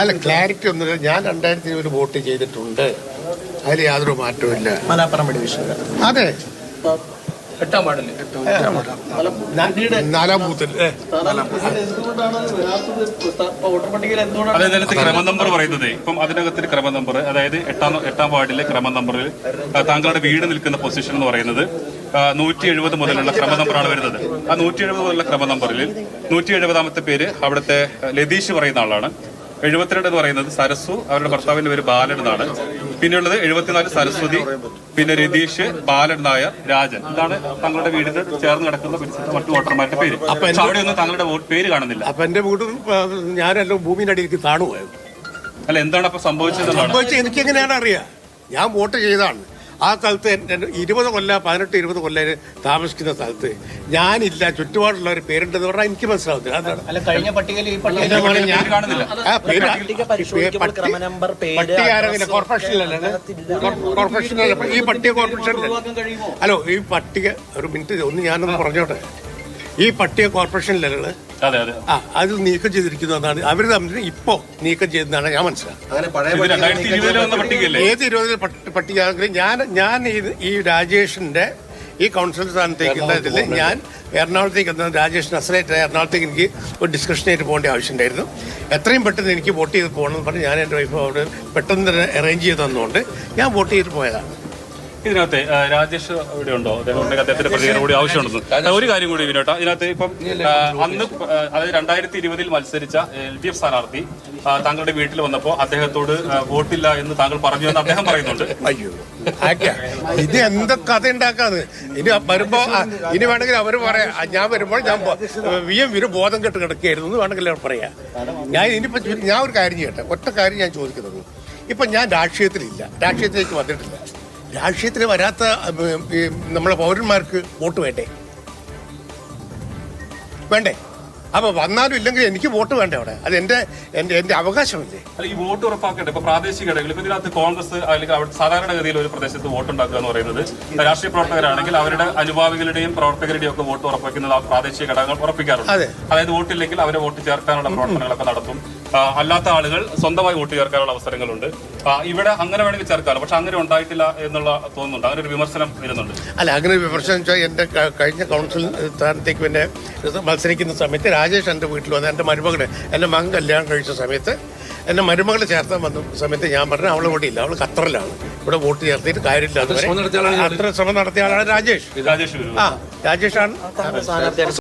അല്ല ക്ലാരിറ്റി ഒന്നുമില്ല. ഞാൻ രണ്ടായിരത്തി ഇരുപത് വോട്ട് ചെയ്തിട്ടുണ്ട്. അതിൽ യാതൊരു മാറ്റവും മലാപ്പുറം ഡിവിഷൻ അതെ. എട്ടാം വാർഡിൽ. നാലാം ബൂത്തിൽ. അതായത് അതിനകത്ത് ക്രമ നമ്പർ പറയുന്നത്. ഇപ്പം അതിനകത്തൊരു ക്രമ നമ്പർ അതായത് എട്ടാം എട്ടാം വാർഡിലെ ക്രമ നമ്പറിൽ താങ്കളുടെ വീട് നിൽക്കുന്ന പൊസിഷൻ എന്ന് പറയുന്നത് നൂറ്റി എഴുപത് മുതലുള്ള ക്രമ നമ്പറാണ് വരുന്നത്. ആ നൂറ്റി എഴുപത് മുതലുള്ള ക്രമ നമ്പറിൽ നൂറ്റി എഴുപതാമത്തെ പേര് അവിടുത്തെ ലതീഷ് പറയുന്ന ആളാണ്. എഴുപത്തിരണ്ട് എന്ന് പറയുന്നത് സരസു അവരുടെ ഭർത്താവിന്റെ പേര് ബാലൻ എന്നാണ്. പിന്നെയുള്ളത് എഴുപത്തിനാല് സരസ്വതി പിന്നെ രതീഷ് ബാലൻ നായർ രാജൻ. ഇതാണ് തങ്ങളുടെ വീടിന് ചേർന്ന് കിടക്കുന്ന മറ്റു വോട്ടർമാരുടെ പേര്. അവിടെ ഒന്നും തങ്ങളുടെ വോട്ട് പേര് കാണുന്നില്ല. അപ്പൊ എന്റെ വീടും ഞാനല്ലോ ഭൂമിയുടെ അടിയിലേക്ക് താണുപോയത് അല്ല എന്താണ് അപ്പൊ സംഭവിച്ചത് സംഭവിച്ചത് എനിക്ക് എങ്ങനെയാണ് അറിയാം? ഞാൻ വോട്ട് ചെയ്തതാണ്. ആ സ്ഥലത്ത് ഇരുപത് കൊല്ല പതിനെട്ട് ഇരുപത് കൊല്ലം താമസിക്കുന്ന സ്ഥലത്ത് ഞാനില്ല ചുറ്റുപാടുള്ളവർ പേരുണ്ടെന്ന് പറഞ്ഞാൽ എനിക്ക് മനസ്സിലാവത്തില്ല. അല്ല കോർപ്പറേഷനിലല്ലേ ഈ പട്ടിക കോർപ്പറേഷനിലല്ല കഴിയുമോ? ഹലോ ഈ പട്ടിക ഒരു മിനിറ്റ് ഒന്ന് ഞാനൊന്ന് പറഞ്ഞോട്ടെ. ഈ പട്ടിക അതെ ആ അത് നീക്കം ചെയ്തിരിക്കുന്നതാണ് അവർ തമ്മിൽ ഇപ്പോ നീക്കം ചെയ്തതാണ് ഞാൻ മനസ്സിലാക്കുന്നത്. ഏത് ഇരുപതിൽ പട്ടി- പട്ടികയാണെങ്കിലും ഞാൻ ഞാൻ ഈ രാജേഷിന്റെ ഈ കൗൺസിൽ സ്ഥാനത്തേക്ക് ഇതിൽ ഞാൻ എറണാകുളത്തേക്ക് എന്ന രാജേഷ് അസലായിട്ട് എറണാകുളത്തേക്ക് എനിക്ക് ഒരു ഡിസ്കഷനായിട്ട് പോകേണ്ട ആവശ്യമുണ്ടായിരുന്നു. എത്രയും പെട്ടെന്ന് എനിക്ക് വോട്ട് ചെയ്ത് പോകണമെന്ന് പറഞ്ഞ് ഞാൻ എന്റെ വൈഫ് അവിടെ പെട്ടെന്ന് തന്നെ അറേഞ്ച് ചെയ്ത് തന്നുകൊണ്ട് ഞാൻ വോട്ട് ചെയ്തിട്ട് പോയതാണ്. ഇതിനകത്ത് രാജേഷ് ഇവിടെ ഉണ്ടോ? അദ്ദേഹം ഉണ്ടെങ്കിൽ അദ്ദേഹത്തിന്റെ പ്രതികരണം കൂടി ആവശ്യമുണ്ടെന്ന്. ഒരു കാര്യം കൂടി വിനോട്ട. ഇതിനകത്ത് ഇപ്പം അന്ന് അതായത് രണ്ടായിരത്തി ഇരുപതിൽ മത്സരിച്ച എൽ ഡി എഫ് സ്ഥാനാർത്ഥി താങ്കളുടെ വീട്ടിൽ വന്നപ്പോൾ അദ്ദേഹത്തോട് വോട്ടില്ല എന്ന് താങ്കൾ പറഞ്ഞു എന്ന് അദ്ദേഹം പറയുന്നുണ്ട്. അയ്യോ. ഇത് എന്ത് കഥ ഉണ്ടാക്കാന്ന്? ഇനി വരുമ്പോ ഇനി വേണമെങ്കിൽ അവർ പറയാം ഞാൻ വരുമ്പോൾ ഞാൻ വി എം വിന് ബോധം കെട്ട് കിടക്കുകയായിരുന്നു എന്ന് വേണമെങ്കിൽ അവർ പറയാം. ഞാൻ ഇനിയിപ്പോ ഞാൻ ഒരു കാര്യം ചെയ്യട്ടെ. ഒറ്റ കാര്യം ഞാൻ ചോദിക്കുന്നത്. ഇപ്പൊ ഞാൻ രാഷ്ട്രീയത്തിലില്ല. രാഷ്ട്രീയത്തിലേക്ക് വന്നിട്ടില്ല. രാഷ്ട്രീയത്തിൽ വരാത്ത നമ്മളെ പൗരന്മാർക്ക് വോട്ട് വേണ്ടേ? വേണ്ടേ? അപ്പൊ വന്നാലും ഇല്ലെങ്കിൽ എനിക്ക് വോട്ട് വേണ്ട അവിടെ? അത് എന്റെ എന്റെ എന്റെ അവകാശമില്ലേ? ഈ വോട്ട് ഉറപ്പാക്കട്ടെ ഇപ്പൊ പ്രാദേശിക ഘടകങ്ങൾ ഇപ്പൊ ഇതിനകത്ത് കോൺഗ്രസ് അല്ലെങ്കിൽ അവിടെ സാധാരണഗതിയിൽ ഒരു പ്രദേശത്ത് വോട്ട് ഉണ്ടാക്കുക എന്ന് പറയുന്നത് രാഷ്ട്രീയ പ്രവർത്തകരാണെങ്കിൽ അവരുടെ അനുഭാവികളുടെയും പ്രവർത്തകരുടെയും ഒക്കെ വോട്ട് ഉറപ്പിക്കുന്നത് ആ പ്രാദേശിക ഘടകങ്ങൾ ഉറപ്പിക്കാറുണ്ട്. അതെ. അതായത് വോട്ടില്ലെങ്കിൽ അവരെ വോട്ട് ചേർക്കാനുള്ള പ്രവർത്തനങ്ങളൊക്കെ നടത്തും. അല്ലാത്ത ആളുകൾ സ്വന്തമായി വോട്ട് ചേർക്കാനുള്ള അവസരങ്ങളുണ്ട്. ഇവിടെ അങ്ങനെ വേണമെങ്കിൽ ചേർക്കാമല്ലോ. പക്ഷെ അങ്ങനെ ഉണ്ടായിട്ടില്ല എന്നുള്ള തോന്നുന്നുണ്ട്. അങ്ങനെ ഒരു വിമർശനം വരുന്നുണ്ട്. അല്ല അങ്ങനെ ഒരു വിമർശനം വെച്ചാൽ എന്റെ കഴിഞ്ഞ കൗൺസിൽ സ്ഥാനത്തേക്ക് പിന്നെ മത്സരിക്കുന്ന സമയത്ത് രാജേഷ് എന്റെ വീട്ടിൽ വന്ന് എന്റെ മരുമകളെ എന്റെ മകൻ കല്യാണം കഴിച്ച സമയത്ത് എന്റെ മരുമകളെ ചേർത്താൻ വന്ന സമയത്ത് ഞാൻ പറഞ്ഞു അവളെ ഇവിടെ ഇല്ല അവൾ ഖത്തറിലാണ്. ഇവിടെ വോട്ട് ചേർത്തിട്ട് കാര്യമില്ല അത്ര ശ്രമം നടത്തിയ ആളാണ് രാജേഷ്. രാജേഷ് ആ രാജേഷാണ്. സ്ഥാനാർത്ഥിയായിട്ട്